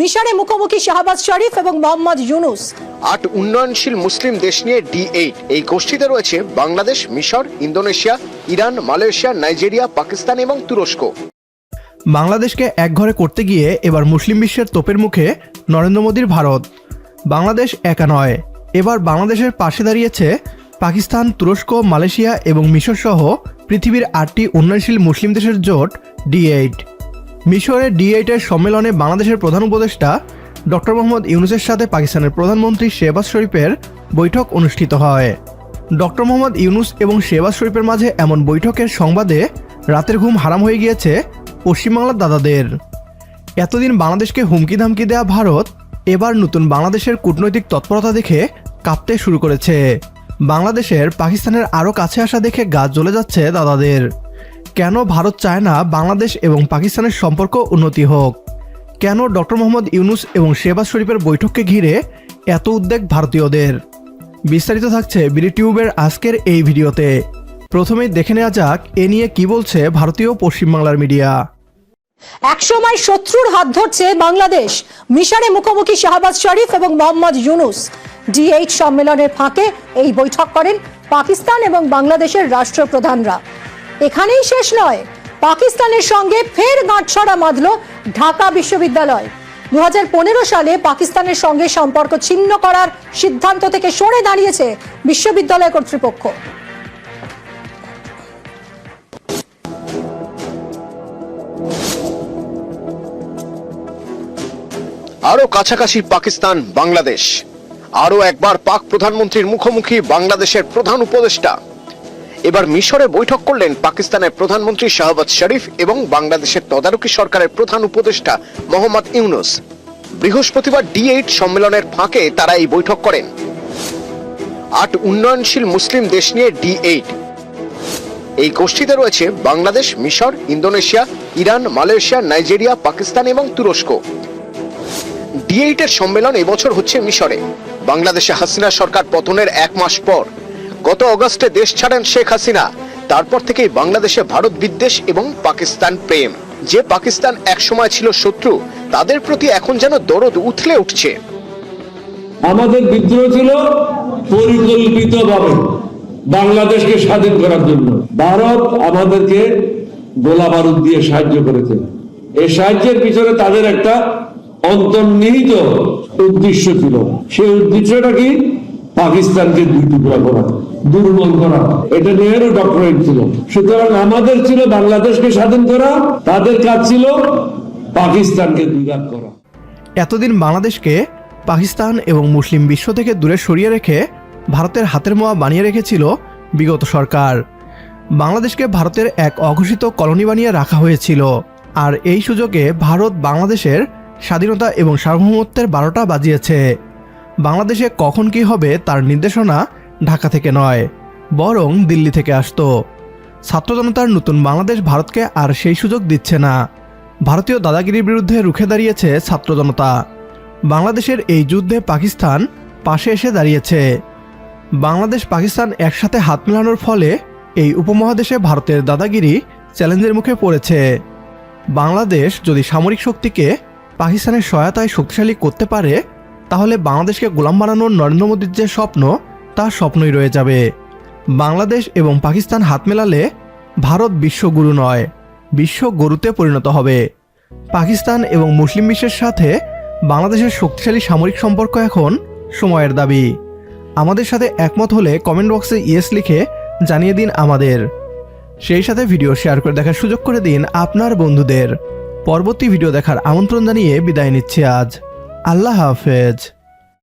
মিশরে মুখোমুখি শাহবাজ শরীফ এবং মোহাম্মদ ইউনুস। আট উন্নয়নশীল মুসলিম দেশ নিয়ে ডি এইট। এই গোষ্ঠীতে রয়েছে বাংলাদেশ মিশর Indonesia Iran Malaysia Nigeria Pakistan এবং তুরস্ক। বাংলাদেশকে একঘরে করতে গিয়ে এবার মুসলিম বিশ্বের তোপের মুখে নরেন্দ্র মোদীর ভারত। বাংলাদেশ একা নয় এবার বাংলাদেশের পাশে দাঁড়িয়েছে পাকিস্তান তুরস্ক মালয়েশিয়া এবং মিশর সহ পৃথিবীর আটটি উন্নয়নশীল মুসলিম দেশের জোট ডি এইট। মিশরের ডি সম্মেলনে বাংলাদেশের প্রধান উপদেষ্টা ডক্টর মোহাম্মদ ইউনুসের সাথে পাকিস্তানের প্রধানমন্ত্রী শেহবাজ শরীফের বৈঠক অনুষ্ঠিত হয়। ডক্টর মোহাম্মদ ইউনুস এবং শেহবাজ শরীফের মাঝে এমন বৈঠকের সংবাদে রাতের ঘুম হারাম হয়ে গিয়েছে পশ্চিমবাংলার দাদাদের। এতদিন বাংলাদেশকে হুমকি ধামকি দেওয়া ভারত এবার নতুন বাংলাদেশের কূটনৈতিক তৎপরতা দেখে কাঁপতে শুরু করেছে। বাংলাদেশের পাকিস্তানের আরও কাছে আসা দেখে গা জ্বলে যাচ্ছে দাদাদের। কেন ভারত চায় না বাংলাদেশ এবং পাকিস্তানের সম্পর্ক উন্নতি হোক? কেন ডক্টর মোহাম্মদ ইউনুস এবং শেহবাজ শরীফের বৈঠককে ঘিরে এত উদ্বেগ ভারতীয়দের? বিস্তারিত থাকছে বিডি টিউবের আজকের এই ভিডিওতে। প্রথমেই দেখে নেওয়া যাক এ নিয়ে কি বলছে ভারতীয় পশ্চিমবাংলার মিডিয়া। একসময় শত্রুর হাত ধরছে বাংলাদেশ। মিশরে মুখোমুখি শাহবাজ শরীফ এবং মোহাম্মদ ইউনুস। ডি এইট সম্মেলনের ফাঁকে এই বৈঠক করেন পাকিস্তান এবং বাংলাদেশের রাষ্ট্রপ্রধানরা। এখানেই শেষ নয়। পাকিস্তানের সঙ্গে ফের গাঁটছড়া বাঁধল ঢাকা বিশ্ববিদ্যালয়। দু হাজার পনেরো সালে পাকিস্তানের সঙ্গে সম্পর্ক ছিন্ন করার সিদ্ধান্ত থেকে সরে দাঁড়িয়েছে বিশ্ববিদ্যালয় কর্তৃপক্ষ। আরও কাছাকাছি পাকিস্তান, বাংলাদেশ। আরও একবার পাক প্রধানমন্ত্রীর মুখোমুখি বাংলাদেশের প্রধান উপদেষ্টা। এবার মিশরে বৈঠক করলেন পাকিস্তানের প্রধানমন্ত্রী শাহবাজ শরীফ এবং বাংলাদেশের তদারকি সরকারের প্রধান উপদেষ্টা মোহাম্মদ ইউনুস। বৃহস্পতিবার ডি এইট সম্মেলনের ফাঁকে তারা এই বৈঠক করেন। আট উন্নয়নশীল মুসলিম দেশ নিয়ে ডি এইট। এই গোষ্ঠীতে রয়েছে বাংলাদেশ, মিশর, Indonesia, Iran, Malaysia, Nigeria, Pakistan এবং তুরস্ক। ডি এইটের সম্মেলন এবছর হচ্ছে মিশরে। বাংলাদেশে হাসিনা সরকার পতনের এক মাস পর। গত অগস্টে দেশ ছাড়েন শেখ হাসিনা। তারপর থেকেই বাংলাদেশে ভারত বিদ্বেষ এবং পাকিস্তান প্রেম। যে পাকিস্তান একসময় ছিল শত্রু, তাদের প্রতি এখন যেন দরদ উথলে উঠছে। আমাদের বিদ্রোহ ছিল পরিকল্পিতভাবে বাংলাদেশকে স্বাধীন করার জন্য। ভারত আমাদেরকে গোলা বারুদ দিয়ে সাহায্য করেছে। এই সাহায্যের পিছনে তাদের একটা অন্তর্নিহিত উদ্দেশ্য ছিল। সেই উদ্দেশ্যটা কি? পাকিস্তানকে দুই টুকরা করা, দুর্বল করা। এটা নেহেরু ডক্টরেট ছিল। সুতরাং আমাদের ছিল বাংলাদেশকে স্বাধীন করা, তাদের কাজ ছিল পাকিস্তানকে দুই ভাগ করা। এতদিন বাংলাদেশকে পাকিস্তান এবং মুসলিম বিশ্ব থেকে দূরে সরিয়ে রেখে ভারতের হাতের মোয়া বানিয়ে রেখেছিল বিগত সরকার। বাংলাদেশকে ভারতের এক অঘোষিত কলোনি বানিয়ে রাখা হয়েছিল। আর এই সুযোগে ভারত বাংলাদেশের স্বাধীনতা এবং সার্বভৌমত্বের বারোটা বাজিয়েছে। বাংলাদেশে কখন কি হবে তার নির্দেশনা ঢাকা থেকে নয়, বরং দিল্লি থেকে আসতো। ছাত্র জনতার নতুন বাংলাদেশ ভারতকে আর সেই সুযোগ দিচ্ছে না। ভারতীয় দাদাগিরির বিরুদ্ধে রুখে দাঁড়িয়েছে ছাত্র জনতা। বাংলাদেশের এই যুদ্ধে পাকিস্তান পাশে এসে দাঁড়িয়েছে। বাংলাদেশ পাকিস্তান একসাথে হাত মেলানোর ফলে এই উপমহাদেশে ভারতের দাদাগিরি চ্যালেঞ্জের মুখে পড়েছে। বাংলাদেশ যদি সামরিক শক্তিকে পাকিস্তানের সহায়তায় শক্তিশালী করতে পারে তাহলে বাংলাদেশকে গোলাম বানানোর নরেন্দ্র মোদীর যে স্বপ্ন তা স্বপ্নই রয়ে যাবে। বাংলাদেশ এবং পাকিস্তান হাত মেলালে ভারত বিশ্বগুরু নয়, বিশ্ব গরুতে পরিণত হবে। পাকিস্তান এবং মুসলিম বিশ্বের সাথে বাংলাদেশের শক্তিশালী সামরিক সম্পর্ক এখন সময়ের দাবি। আমাদের সাথে একমত হলে কমেন্ট বক্সে ইয়েস লিখে জানিয়ে দিন আমাদের। সেই সাথে ভিডিও শেয়ার করে দেখার সুযোগ করে দিন আপনার বন্ধুদের। পরবর্তী ভিডিও দেখার আমন্ত্রণ জানিয়ে বিদায় নিচ্ছি আজ। আল্লাহ হাফেজ।